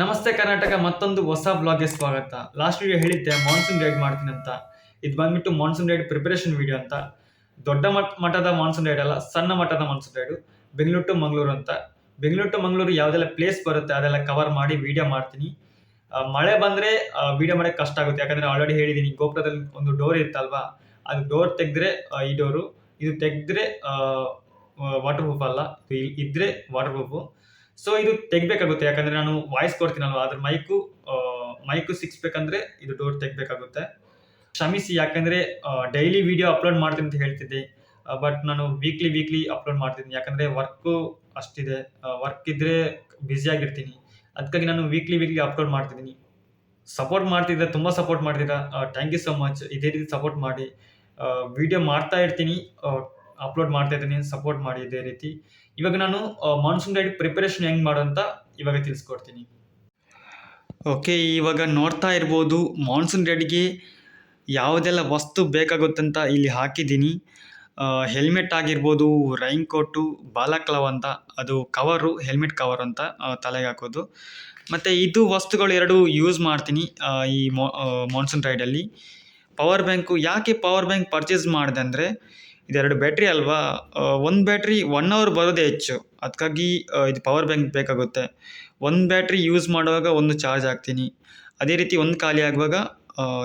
ನಮಸ್ತೆ ಕರ್ನಾಟಕ, ಮತ್ತೊಂದು ಹೊಸ ಬ್ಲಾಗ್ಗೆ ಸ್ವಾಗತ. ಲಾಸ್ಟ್ ವೀಡಿಯೋ ಹೇಳಿದ್ದೆ ಮಾನ್ಸೂನ್ ರೈಡ್ ಮಾಡ್ತೀನಿ ಅಂತ. ಇದು ಬಂದ್ಬಿಟ್ಟು ಮಾನ್ಸೂನ್ ರೈಡ್ ಪ್ರಿಪರೇಷನ್ ವಿಡಿಯೋ ಅಂತ. ದೊಡ್ಡ ಮಟ್, ಮಟ್ಟದ ಮಾನ್ಸೂನ್ ರೈಡ್ ಅಲ್ಲ, ಸಣ್ಣ ಮಟ್ಟದ monsoon ride Bengaluru to Mangaluru ಅಂತ. ಬೆಂಗಳೂರು ಟು ಮಂಗಳೂರು ಯಾವುದೆಲ್ಲ ಪ್ಲೇಸ್ ಬರುತ್ತೆ, ಅದೆಲ್ಲ ಕವರ್ ಮಾಡಿ ವಿಡಿಯೋ ಮಾಡ್ತೀನಿ. ಮಳೆ ಬಂದರೆ ವಿಡಿಯೋ ಮಾಡೋಕ್ಕೆ ಕಷ್ಟ ಆಗುತ್ತೆ. ಯಾಕಂದರೆ ಆಲ್ರೆಡಿ ಹೇಳಿದ್ದೀನಿ ಗೋಪುರದಲ್ಲಿ ಒಂದು ಡೋರ್ ಇರುತ್ತಲ್ವಾ ಅದು ಡೋರ್ ತೆಗೆದ್ರೆ ಈ ಡೋರು ಇದು ತೆಗೆದ್ರೆ ವಾಟರ್ ಪ್ರೂಫ್ ಅಲ್ಲ. ಇದ್ರೆ ವಾಟರ್ ಪ್ರೂಫು ಸೊ ಇದು ತೆಗ್ಬೇಕಾಗುತ್ತೆ. ಯಾಕಂದ್ರೆ ನಾನು ವಾಯ್ಸ್ ಕೊಡ್ತೀನಲ್ವಾ, ಅದ್ರ ಮೈಕು ಮೈಕು ಸಿಕ್ಸ್ಬೇಕಂದ್ರೆ ಇದು ಡೋರ್ ತೆಗ್ಬೇಕಾಗುತ್ತೆ. ಕ್ಷಮಿಸಿ, ಯಾಕಂದ್ರೆ ಡೈಲಿ ವಿಡಿಯೋ ಅಪ್ಲೋಡ್ ಮಾಡ್ತೀನಿ ಅಂತ ಹೇಳ್ತಿದ್ದೆ. ಬಟ್ ನಾನು ವೀಕ್ಲಿ ವೀಕ್ಲಿ ಅಪ್ಲೋಡ್ ಮಾಡ್ತಿದ್ದೀನಿ. ಯಾಕಂದ್ರೆ ವರ್ಕು ಅಷ್ಟಿದೆ. ವರ್ಕ್ ಇದ್ರೆ ಬ್ಯುಸಿ ಆಗಿರ್ತೀನಿ. ಅದಕ್ಕಾಗಿ ನಾನು ವೀಕ್ಲಿ ವೀಕ್ಲಿ ಅಪ್ಲೋಡ್ ಮಾಡ್ತಿದ್ದೀನಿ. ಸಪೋರ್ಟ್ ಮಾಡ್ತಿದ್ದೆ ತುಂಬ ಸಪೋರ್ಟ್ ಮಾಡ್ತೀರಾ? ಥ್ಯಾಂಕ್ ಯು ಸೊ ಮಚ್ ಇದೇ ರೀತಿ ಸಪೋರ್ಟ್ ಮಾಡಿ. ವಿಡಿಯೋ ಮಾಡ್ತಾ ಇರ್ತೀನಿ. ಅಪ್ಲೋಡ್ ಮಾಡ್ತಾ ಇದ್ದೀನಿ ಸಪೋರ್ಟ್ ಮಾಡಿ ಇದೇ ರೀತಿ. ಇವಾಗ ನಾನು ಮಾನ್ಸೂನ್ ರೈಡ್ ಪ್ರಿಪರೇಷನ್ ಹೆಂಗೆ ಮಾಡೋಂತ ಇವಾಗ ತಿಳಿಸ್ಕೊಡ್ತೀನಿ. ಓಕೆ ಇವಾಗ ನೋಡ್ತಾ ಇರ್ಬೋದು ಮಾನ್ಸೂನ್ ರೈಡ್ಗೆ ಯಾವುದೆಲ್ಲ ವಸ್ತು ಬೇಕಾಗುತ್ತಂತ ಇಲ್ಲಿ ಹಾಕಿದ್ದೀನಿ. ಹೆಲ್ಮೆಟ್ ಆಗಿರ್ಬೋದು ರೈನ್ ಕೋಟು ಬಾಲಕ್ಲವ್ ಅಂತ, ಅದು ಕವರು ಹೆಲ್ಮೆಟ್ ಕವರ್ ಅಂತ ತಲೆಗೆ ಹಾಕೋದು. ಮತ್ತು ಇದು ವಸ್ತುಗಳು ಎರಡು ಯೂಸ್ ಮಾಡ್ತೀನಿ ಈ ಮಾನ್ಸೂನ್ ರೈಡಲ್ಲಿ ಪವರ್ ಬ್ಯಾಂಕು ಯಾಕೆ ಪವರ್ ಬ್ಯಾಂಕ್ ಪರ್ಚೇಸ್ ಮಾಡಿದೆ ಅಂದರೆ ಇದೆರಡು ಬ್ಯಾಟ್ರಿ ಅಲ್ವಾ? ಒಂದು ಬ್ಯಾಟ್ರಿ ಒನ್ ಅವರ್ ಬರೋದೇ ಹೆಚ್ಚು. ಅದಕ್ಕಾಗಿ ಇದು ಪವರ್ ಬ್ಯಾಂಕ್ ಬೇಕಾಗುತ್ತೆ. ಒಂದು ಬ್ಯಾಟ್ರಿ ಯೂಸ್ ಮಾಡುವಾಗ ಒಂದು ಚಾರ್ಜ್ ಹಾಕ್ತೀನಿ. ಅದೇ ರೀತಿ ಒಂದು ಖಾಲಿ ಆಗುವಾಗ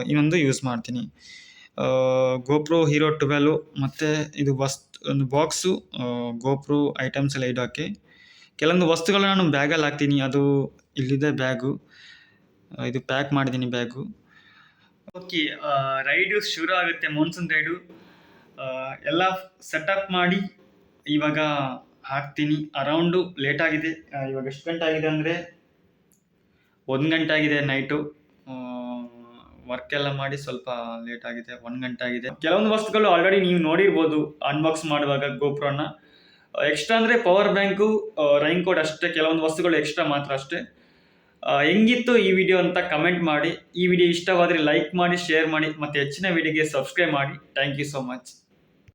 ಇನ್ನೊಂದು ಯೂಸ್ ಮಾಡ್ತೀನಿ. ಗೋಪ್ರೋ ಹೀರೋ ಟ್ವೆಲ್ಲು ಮತ್ತು ಇದು ವಸ್ತು, ಒಂದು ಬಾಕ್ಸು ಗೋಪ್ರೋ ಐಟಮ್ಸ್ ಎಲ್ಲ ಇಡೋಕ್ಕೆ ಕೆಲವೊಂದು ವಸ್ತುಗಳನ್ನ ನಾನು ಬ್ಯಾಗಲ್ಲಿ ಹಾಕ್ತೀನಿ. ಅದು ಇಲ್ಲಿದೆ ಬ್ಯಾಗು ಇದು ಪ್ಯಾಕ್ ಮಾಡಿದ್ದೀನಿ ಬ್ಯಾಗು ಓಕೆ ರೈಡು ಶುರು ಆಗುತ್ತೆ. ಮಾನ್ಸೂನ್ ರೈಡು ಎಲ್ಲ ಸೆಟಪ್ ಮಾಡಿ ಇವಾಗ ಹಾಕ್ತೀನಿ. ಅರೌಂಡು ಲೇಟ್ ಆಗಿದೆ. ಇವಾಗ ಎಷ್ಟು ಗಂಟೆ ಆಗಿದೆ ಅಂದರೆ ಒಂದು ಗಂಟೆ ಆಗಿದೆ ನೈಟು ವರ್ಕ್ ಎಲ್ಲ ಮಾಡಿ ಸ್ವಲ್ಪ ಲೇಟ್ ಆಗಿದೆ, ಒಂದು ಗಂಟೆ ಆಗಿದೆ. ಕೆಲವೊಂದು ವಸ್ತುಗಳು ಆಲ್ರೆಡಿ ನೀವು ನೋಡಿರ್ಬೋದು ಅನ್ಬಾಕ್ಸ್ ಮಾಡುವಾಗ ಗೋಪ್ರೋನ ಎಕ್ಸ್ಟ್ರಾ ಅಂದರೆ ಪವರ್ ಬ್ಯಾಂಕು ರೈನ್ ಕೋಡ್ ಅಷ್ಟೇ, ಕೆಲವೊಂದು ವಸ್ತುಗಳು ಎಕ್ಸ್ಟ್ರಾ ಮಾತ್ರ ಅಷ್ಟೇ. ಹೆಂಗಿತ್ತು ಈ ವಿಡಿಯೋ ಅಂತ ಕಮೆಂಟ್ ಮಾಡಿ. ಈ ವಿಡಿಯೋ ಇಷ್ಟವಾದರೆ ಲೈಕ್ ಮಾಡಿ ಶೇರ್ ಮಾಡಿ, ಮತ್ತು ಹೆಚ್ಚಿನ ವಿಡಿಯೋಗೆ ಸಬ್ಸ್ಕ್ರೈಬ್ ಮಾಡಿ. Thank you so much